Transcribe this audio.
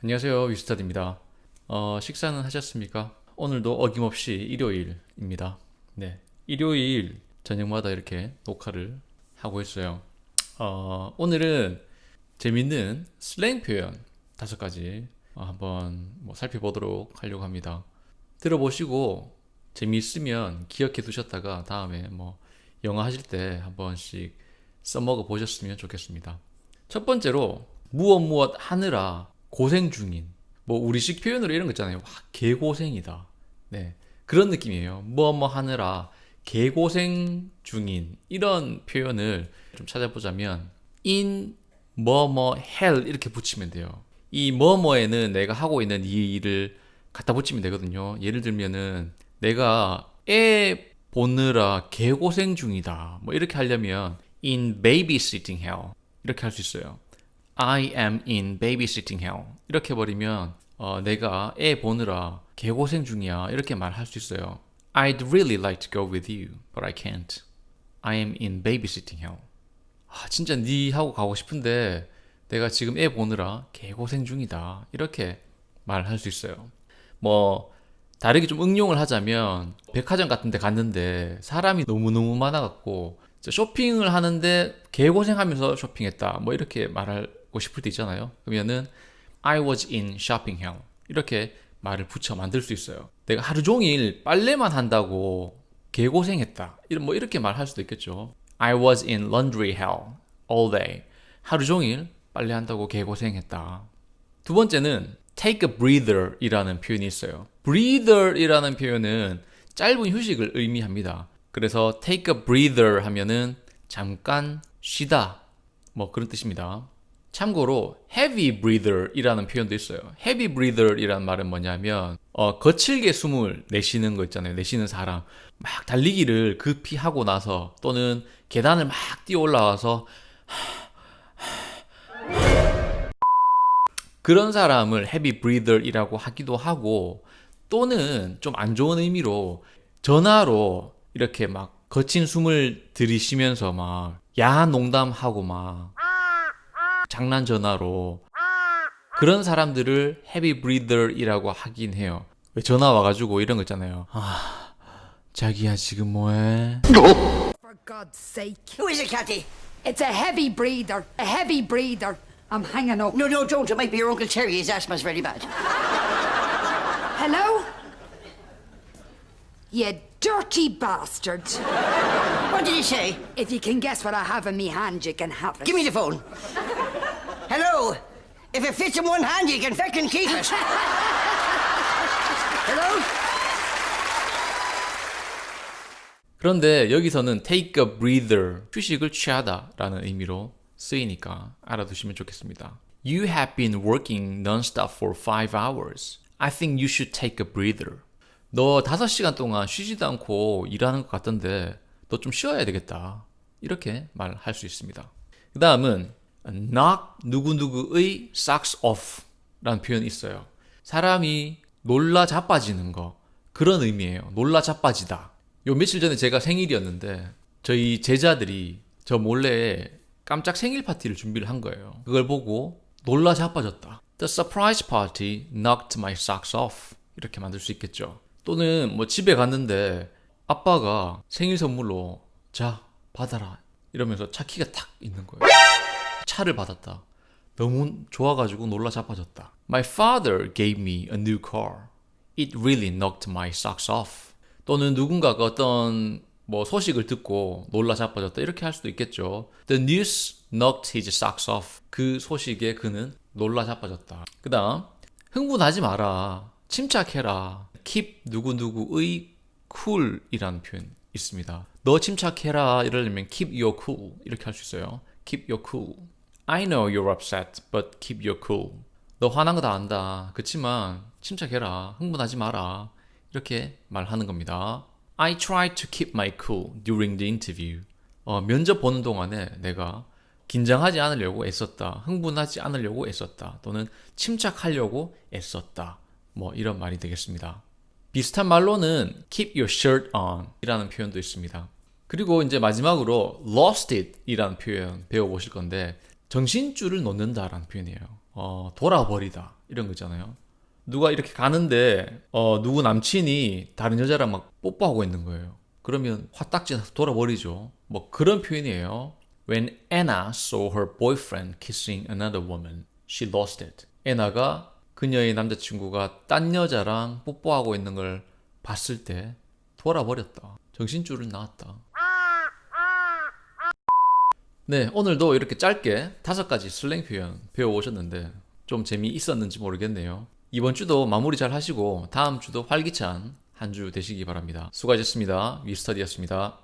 안녕하세요 위스타드입니다. 어, 식사는 하셨습니까? 오늘도 어김없이 일요일입니다. 네, 일요일 저녁마다 이렇게 녹화를 하고 있어요. 어, 오늘은 재밌는 슬랭 표현 다섯 가지 어, 한번 뭐 살펴보도록 하려고 합니다. 들어보시고 재미있으면 기억해 두셨다가 다음에 뭐 영어 하실 때 한 번씩 써먹어 보셨으면 좋겠습니다. 첫 번째로 무엇 무엇 하느라 고생 중인 뭐 우리식 표현으로 이런 거 있잖아요. 와, 개고생이다. 네. 그런 느낌이에요. 뭐뭐 하느라 개고생 중인 이런 표현을 좀 찾아보자면 in 뭐뭐 hell 이렇게 붙이면 돼요. 이 뭐뭐에는 내가 하고 있는 이 일을 갖다 붙이면 되거든요. 예를 들면은 내가 애 보느라 개고생 중이다. 뭐 이렇게 하려면 in babysitting hell 이렇게 할 수 있어요. I am in babysitting hell 이렇게 버리면 어, 내가 애 보느라 개고생 중이야 이렇게 말할 수 있어요. I'd really like to go with you, but I can't. I am in babysitting hell. 아, 진짜 네 하고 가고 싶은데 내가 지금 애 보느라 개고생 중이다 이렇게 말할 수 있어요. 뭐 다르게 좀 응용을 하자면 백화점 같은 데 갔는데 사람이 너무너무 많아갖고 쇼핑을 하는데 개고생하면서 쇼핑했다. 뭐 이렇게 말하고 싶을 때 있잖아요. 그러면은 I was in shopping hell 이렇게 말을 붙여 만들 수 있어요. 내가 하루 종일 빨래만 한다고 개고생했다. 이런 뭐 이렇게 말할 수도 있겠죠. I was in laundry hell all day. 하루 종일 빨래한다고 개고생했다. 두 번째는 take a breather 이라는 표현이 있어요. breather 이라는 표현은 짧은 휴식을 의미합니다. 그래서 take a breather 하면은 잠깐 쉬다. 뭐 그런 뜻입니다. 참고로 heavy breather 이라는 표현도 있어요. heavy breather 이라는 말은 뭐냐면, 어, 거칠게 숨을 내쉬는 거 있잖아요. 내쉬는 사람. 막 달리기를 급히 하고 나서 또는 계단을 막 뛰어 올라와서 그런 사람을 heavy breather이라고 하기도 하고 또는 좀 안 좋은 의미로 전화로 이렇게 막 거친 숨을 들이쉬면서 막 야한 농담하고 막 장난 전화로 그런 사람들을 heavy breather이라고 하긴 해요. 왜 전화 와가지고 이런 거 있잖아요. 아 자기야 지금 뭐해? For God's sake. Who is it, Cathy? It's a heavy breather. A heavy breather. I'm hanging up. No, no, don't. It might be your Uncle Terry. His asthma's very bad. Hello? You dirty bastard. What did he say? If you can guess what I have in me hand, you can have it. Give me the phone. Hello? If it fits in one hand, you can feckin' keep it. Hello? 그런데 여기서는 take a breather, 휴식을 취하다라는 의미로 쓰이니까 알아두시면 좋겠습니다. You have been working non-stop for 5 hours. I think you should take a breather. 너 5시간 동안 쉬지도 않고 일하는 것 같던데 너 좀 쉬어야 되겠다. 이렇게 말할 수 있습니다. 그 다음은 knock 누구누구의 socks off 라는 표현이 있어요. 사람이 놀라 자빠지는 거 그런 의미예요. 놀라 자빠지다. 요 며칠 전에 제가 생일이었는데 저희 제자들이 저 몰래 깜짝 생일 파티를 준비를 한 거예요. 그걸 보고 놀라 자빠졌다. The surprise party knocked my socks off. 이렇게 만들 수 있겠죠. 또는 뭐 집에 갔는데 아빠가 생일 선물로 자 받아라 이러면서 차 키가 탁 있는 거예요. 차를 받았다. 너무 좋아가지고 놀라 자빠졌다. My father gave me a new car. It really knocked my socks off. 또는 누군가가 어떤 뭐 소식을 듣고 놀라 자빠졌다 이렇게 할 수도 있겠죠. The news knocked his socks off. 그 소식에 그는 놀라 자빠졌다. 그다음 흥분하지 마라. 침착해라. Keep 누구누구의 cool이라는 표현 있습니다. 너 침착해라 이러려면 keep your cool 이렇게 할 수 있어요. keep your cool. I know you're upset, but keep your cool. 너 화난 거 다 안다. 그치만 침착해라. 흥분하지 마라. 이렇게 말하는 겁니다. I tried to keep my cool during the interview. 어, 면접 보는 동안에 내가 긴장하지 않으려고 애썼다. 흥분하지 않으려고 애썼다. 또는 침착하려고 애썼다. 뭐 이런 말이 되겠습니다. 비슷한 말로는 keep your shirt on 이라는 표현도 있습니다. 그리고 이제 마지막으로 lost it 이라는 표현 배워보실 건데 정신줄을 놓는다 라는 표현이에요. 어, 돌아버리다. 이런 거 있잖아요. 누가 이렇게 가는데 어 누구 남친이 다른 여자랑 막 뽀뽀하고 있는 거예요. 그러면 화딱지 나서 돌아버리죠. 뭐 그런 표현이에요. When Anna saw her boyfriend kissing another woman, she lost it. 애나가 그녀의 남자친구가 딴 여자랑 뽀뽀하고 있는 걸 봤을 때 돌아버렸다. 정신줄을 나왔다. 네, 오늘도 이렇게 짧게 다섯 가지 슬랭 표현 배워오셨는데 좀 재미있었는지 모르겠네요. 이번 주도 마무리 잘 하시고 다음 주도 활기찬 한 주 되시기 바랍니다. 수고하셨습니다. 위스터디였습니다.